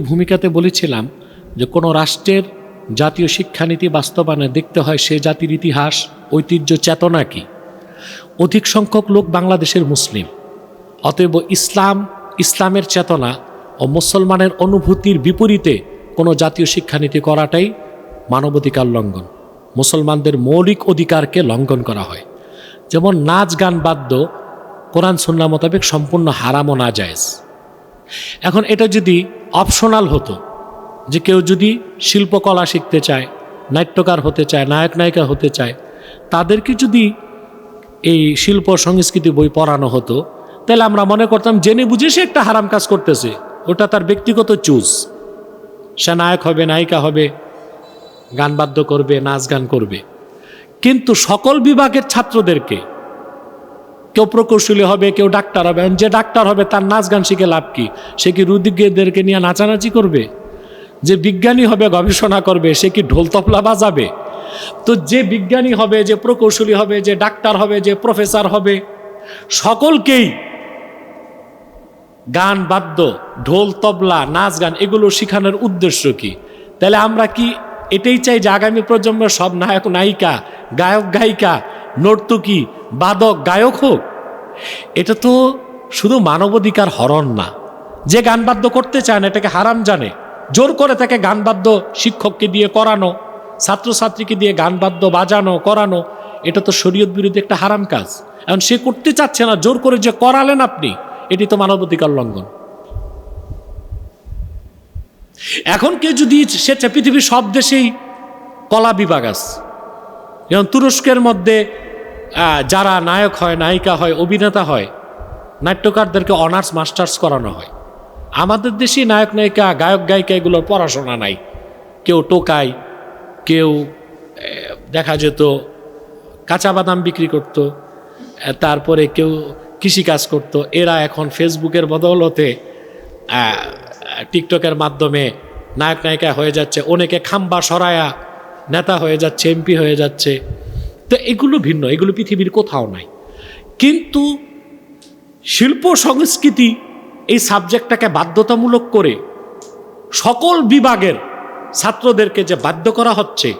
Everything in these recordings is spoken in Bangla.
ভূমিকাতে বলেছিলাম যে কোনো রাষ্ট্রের জাতীয় শিক্ষানীতি বাস্তবায়নে দেখতে হয় সে জাতির ইতিহাস, ঐতিহ্য, চেতনা কি। অধিক সংখ্যক লোক বাংলাদেশের মুসলিম। অতএব ইসলাম, ইসলামের চেতনা ও মুসলমানের অনুভূতির বিপরীতে কোনো জাতীয় শিক্ষানীতি করাটাই মানবাধিকার লঙ্ঘন। মুসলমানদের মৌলিক অধিকারকে লঙ্ঘন করা হয়। যেমন নাচ গান বাদ্য কোরআন সুন্না মোতাবেক সম্পূর্ণ হারাম না জায়েজ। এখন এটা যদি অপশনাল হতো যে কেউ যদি শিল্পকলা শিখতে চায়, নাট্যকার হতে চায়, নায়ক, নায়িকা হতে চায়, তাদেরকে যদি এই শিল্প সংস্কৃতি বই পড়ানো হতো, তাহলে আমরা মনে করতাম, জেনে বুঝে সে একটা হারাম কাজ করতেছে। ওটা তার ব্যক্তিগত চুজ। সে নায়ক হবে, নায়িকা হবে, গান বাদ্য করবে, নাচ গান করবে। কিন্তু সকল বিভাগের ছাত্রদেরকে কেউ প্রকৌশলী হবে, কেউ ডাক্তার হবে। যে ডাক্তার হবে, তার নাচ গান শিখে লাভ কি? সে কি রুদিকদেরকে নিয়ে নাচানাচি করবে? যে বিজ্ঞানী হবে, গবেষণা করবে, সে কি ঢোল তবলা বাজাবে? তো যে বিজ্ঞানী হবে, যে প্রকৌশলী হবে, যে ডাক্তার হবে, যে প্রফেসর হবে, সকলকেই গান বাদ্য, ঢোল তবলা, নাচ গান, এগুলো শেখানোর উদ্দেশ্য কি? তাহলে আমরা কি এটাই চাই যে আগামী প্রজন্মের সব নায়ক, নায়িকা, গায়ক, গায়িকা নর্তকী, বাদক, গায়ক হোক, এটা তো শুধু মানবাধিকার হরণ না। যে গান বাদ্য করতে চায় না, এটাকে হারাম জানে। জোর করে তাকে গান বাদ্য শিক্ষককে দিয়ে করানো, ছাত্রছাত্রীকে দিয়ে গান বাদ্য বাজানো, করানো, এটা তো শরীয়ত বিরোধী একটা হারাম কাজ। এখন সে করতে চাচ্ছে না, জোর করে যে করালেন আপনি, এটি তো মানবাধিকার লঙ্ঘন। এখন কেউ যদি সে পৃথিবীর সব দেশেই কলা বিভাগ আছে, যেমন তুরস্কের মধ্যে যারা নায়ক হয়, নায়িকা হয়, অভিনেতা হয়, নাট্যকারদেরকে অনার্স, মাস্টার্স করানো হয়। আমাদের দেশে নায়ক, নায়িকা, গায়ক গায়িকা এগুলোর পড়াশোনা নাই। কেউ টোকায়, কেউ দেখা যেত, কাঁচা বাদাম বিক্রি করতো তারপরে কেউ কৃষিকাজ করতো। এরা এখন ফেসবুকের বদৌলতে টিকটকের মাধ্যমে নায়ক, নায়িকা হয়ে যাচ্ছে। অনেকে খাম্বা সরায়া নেতা হয়ে যাচ্ছে, এমপি হয়ে যাচ্ছে। তো এগুলো ভিন্ন, এগুলো পৃথিবীর কোথাও নাই। কিন্তু শিল্প সংস্কৃতি এই সাবজেক্টটাকে বাধ্যতামূলক করে সকল বিভাগের ছাত্রদেরকে যে বাধ্য করা হচ্ছে,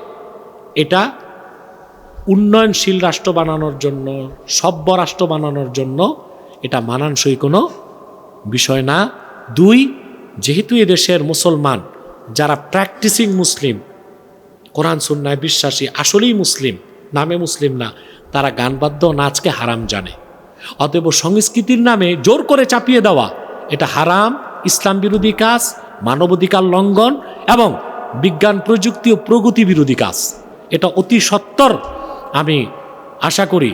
এটা উন্নয়নশীল রাষ্ট্র বানানোর জন্য, সভ্য রাষ্ট্র বানানোর জন্য এটা মানানসই কোনো বিষয় না। দুই, যেহেতু এদেশের মুসলমান, যারা প্র্যাকটিসিং মুসলিম, কোরআন, সুন্নায় বিশ্বাসী, আসলেই মুসলিম নামে মুসলিম না, তারা গান বাদ্য নাচকে হারাম জানে। অতএব সংস্কৃতির নামে জোর করে চাপিয়ে দেওয়া, এটা হারাম, ইসলাম বিরোধী কাজ, মানবাধিকার লঙ্ঘন এবং বিজ্ঞান, প্রযুক্তি ও প্রগতি বিরোধী কাজ। এটা অতি সত্তর। আমি আশা করি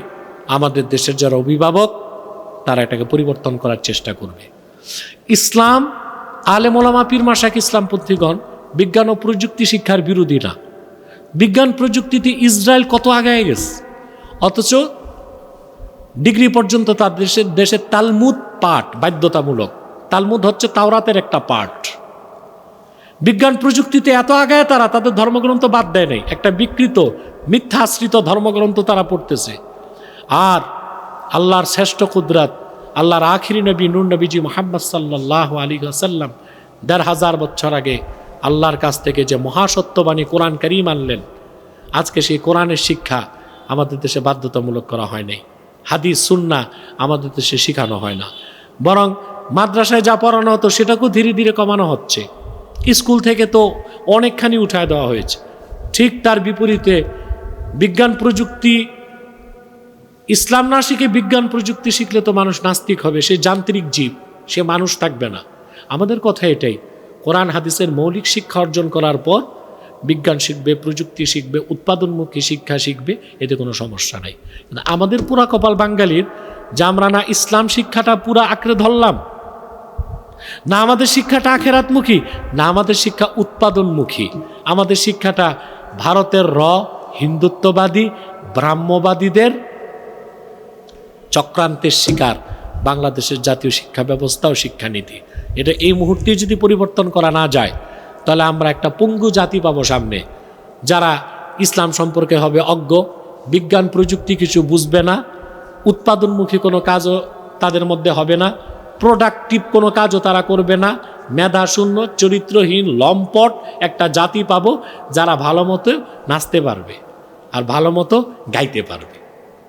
আমাদের দেশের যারা অভিভাবক, তারা এটাকে পরিবর্তন করার চেষ্টা করবে। ইসলাম আলেমোলামা পীর মাসাক ইসলামপন্থীগণ বিজ্ঞান ও প্রযুক্তি শিক্ষার বিরোধী না। বিজ্ঞান প্রযুক্তিতে ইসরায়েল কত আগায় গেছে? অথচ ডিগ্রি পর্যন্ত তার দেশের দেশের তালমুদ পাঠ বাধ্যতামূলক। তালমুদ হচ্ছে তাওরাতের একটা পাঠ। বিজ্ঞান প্রযুক্তিতে এত আগায় তারা, তাদের ধর্মগ্রন্থ বাদ দেয় নাই। একটা বিকৃত মিথ্যা আশ্রিত ধর্মগ্রন্থ তারা পড়তেছে। আর আল্লাহর শ্রেষ্ঠ কুদরাত, আল্লাহর আখিরি নবী, নুর নবীজি মোহাম্মদ সাল্লাহ আলী আসাল্লাম দেড় হাজার বছর আগে আল্লাহর কাছ থেকে যে মহাসত্যবাণী কোরআন করিম আনলেন, আজকে সেই কোরআনের শিক্ষা আমাদের দেশে বাধ্যতামূলক করা হয় নাই। হাদিস সুন্না আমাদের দেশে শেখানো হয় না। বরং মাদ্রাসায় যা পড়ানো হতো সেটাকেও ধীরে ধীরে কমানো হচ্ছে। স্কুল থেকে তো অনেকখানি উঠায় দেওয়া হয়েছে। ঠিক তার বিপরীতে বিজ্ঞান প্রযুক্তি, ইসলাম না শিখে বিজ্ঞান প্রযুক্তি শিখলে তো মানুষ নাস্তিক হবে, সে যান্ত্রিক জীব, সে মানুষ থাকবে না। আমাদের কথা এটাই। কোরআন হাদিসের মৌলিক শিক্ষা অর্জন করার পর বিজ্ঞান শিখবে, প্রযুক্তি শিখবে, উৎপাদনমুখী শিক্ষা শিখবে, এতে কোনো সমস্যা নাই। কিন্তু আমাদের পুরা কপাল বাঙালির যে আমরা না ইসলাম শিক্ষাটা পুরা আঁকড়ে ধরলাম, না আমাদের শিক্ষাটা আখেরাতমুখী, না আমাদের শিক্ষা উৎপাদনমুখী। আমাদের শিক্ষাটা ভারতের র, হিন্দুত্ববাদী, ব্রাহ্মবাদীদের চক্রান্তের শিকার, বাংলাদেশের জাতীয় শিক্ষা ব্যবস্থা ও শিক্ষানীতি। এটা এই মুহূর্তে যদি পরিবর্তন করা না যায়, তাহলে আমরা একটা পঙ্গু জাতি পাবো সামনে, যারা ইসলাম সম্পর্কে হবে অজ্ঞ, বিজ্ঞান প্রযুক্তি কিছু বুঝবে না, উৎপাদনমুখী কোনো কাজও তাদের মধ্যে হবে না প্রোডাক্টিভ কোনো কাজও তারা করবে না মেধাশূন্য চরিত্রহীন, লম্পট একটা জাতি পাবো যারা ভালো মতো নাচতে পারবে আর ভালো মতো গাইতে পারবে।